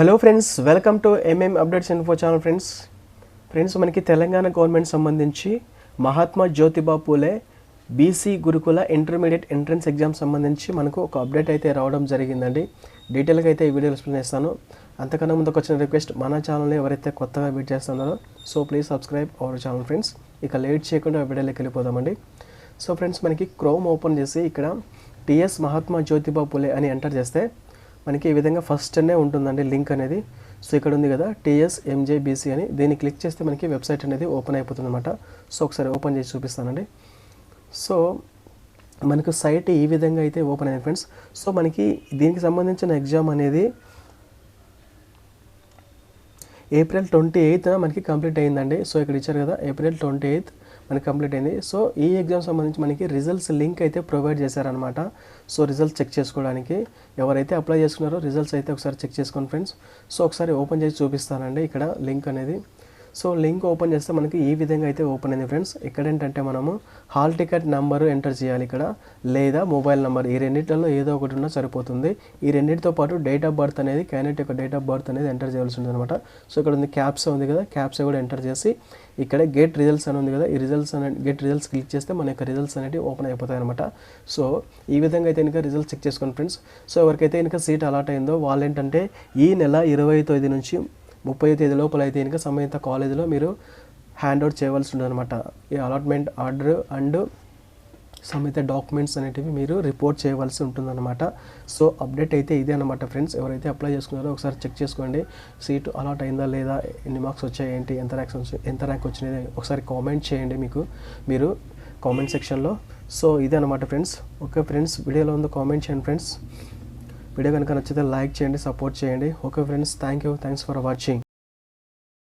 Hello friends welcome to MM updates info channel friends friends మనకి Telangana government సంబంధించి Mahatma Jyotiba Phule BC Gurukula intermediate entrance exam సంబంధించి మనకు ఒక update అయితే రావడం జరిగిందండి. డీటెయిల్గా అయితే ఈ వీడియో ఎక్స్ప్లెయిన్ చేస్తాను. అంతకన్నా ముందుకు వచ్చిన రిక్వెస్ట్ మన ఛానల్ని ఎవరైతే కొత్తగా విజిట్ చేస్తున్నారో so please subscribe our channel friends ఇక లేట్ చేయకుండా వీడియోలోకి వెళ్ళిపోదామండి. సో ఫ్రెండ్స్ మనకి క్రోమ్ ఓపెన్ చేసి ఇక్కడ టిఎస్ మహాత్మా జ్యోతిబా పూలే అని ఎంటర్ చేస్తే మనకి ఈ విధంగా ఫస్ట్ అనే ఉంటుందండి లింక్ అనేది. సో ఇక్కడ ఉంది కదా టీఎస్ ఎంజేబీసీ అని. దీన్ని క్లిక్ చేస్తే మనకి వెబ్సైట్ అనేది ఓపెన్ అయిపోతుంది అనమాట సో ఒకసారి ఓపెన్ చేసి చూపిస్తానండి. సో మనకు సైట్ ఈ విధంగా అయితే ఓపెన్ అయింది ఫ్రెండ్స్ సో మనకి దీనికి సంబంధించిన ఎగ్జామ్ అనేది ఏప్రిల్ ట్వంటీ ఎయిత్ మనకి కంప్లీట్ అయిందండి. సో ఇక్కడ ఇచ్చారు కదా ఏప్రిల్ ట్వంటీ ఎయిత్ మనకి కంప్లీట్ అయింది. సో ఈ ఎగ్జామ్ సంబంధించి మనకి రిజల్ట్స్ లింక్ అయితే ప్రొవైడ్ చేశారనమాట సో రిజల్ట్స్ చెక్ చేసుకోవడానికి ఎవరైతే అప్లై చేసుకున్నారో రిజల్ట్స్ అయితే ఒకసారి చెక్ చేసుకోండి ఫ్రెండ్స్ సో ఒకసారి ఓపెన్ చేసి చూపిస్తానండి. ఇక్కడ లింక్ అనేది సో లింక్ ఓపెన్ చేస్తే మనకి ఈ విధంగా అయితే ఓపెన్ అయింది ఫ్రెండ్స్. ఇక్కడ ఏంటంటే మనము హాల్ టికెట్ నెంబర్ ఎంటర్ చేయాలి ఇక్కడ లేదా మొబైల్ నెంబర్. ఈ రెండింటిలో ఏదో ఒకటి ఉన్నా సరిపోతుంది. ఈ రెండింటితో పాటు డేట్ ఆఫ్ బర్త్ అనేది క్యాండిడేట్ యొక్క డేట్ ఆఫ్ బర్త్ అనేది ఎంటర్ చేయాల్సి ఉంటుంది అనమాట సో ఇక్కడ ఉంది క్యాప్స్ ఉంది కదా క్యాప్స్ కూడా ఎంటర్ చేసి ఇక్కడ గెట్ రిజల్ట్స్ అని ఉంది కదా ఈ రిజల్ట్స్ అనే గెట్ రిజల్ట్స్ క్లిక్ చేస్తే మన యొక్క రిజల్ట్స్ అనేవి ఓపెన్ అయిపోతాయి అనమాట సో ఈ విధంగా అయితే ఇంకా రిజల్ట్స్ చెక్ చేసుకోండి ఫ్రెండ్స్. సో ఎవరికైతే ఇంకా సీట్ అలాట్ అయిందో వాళ్ళు ఏంటంటే ఈ నెల ఇరవై తొమ్మిది నుంచి ముప్పై తేదీ లోపల అయితే కనుక సంబంధిత కాలేజీలో మీరు హ్యాండ్ అవుట్ చేయవలసి ఉందన్నమాట ఈ అలాట్మెంట్ ఆర్డర్ అండ్ సంబంధిత డాక్యుమెంట్స్ అనేటివి మీరు రిపోర్ట్ చేయవలసి ఉంటుందన్నమాట. సో అప్డేట్ అయితే ఇదే అనమాట ఫ్రెండ్స్. ఎవరైతే అప్లై చేసుకున్నారో ఒకసారి చెక్ చేసుకోండి. సీట్ అలాట్ అయిందా లేదా ఎన్ని మార్క్స్ వచ్చాయి ఏంటి ఎంత ర్యాంక్స్ వచ్చాయి ఎంత ర్యాంక్ వచ్చినాయి ఒకసారి కామెంట్ చేయండి మీకు. మీరు కామెంట్ సెక్షన్లో. సో ఇదే అనమాట ఫ్రెండ్స్. ఓకే ఫ్రెండ్స్ వీడియోలో ఉందో కామెంట్ చేయండి ఫ్రెండ్స్. వీడియో కనుక నచ్చితే లైక్ చేయండి సపోర్ట్ చేయండి. Okay friends thank you thanks for watching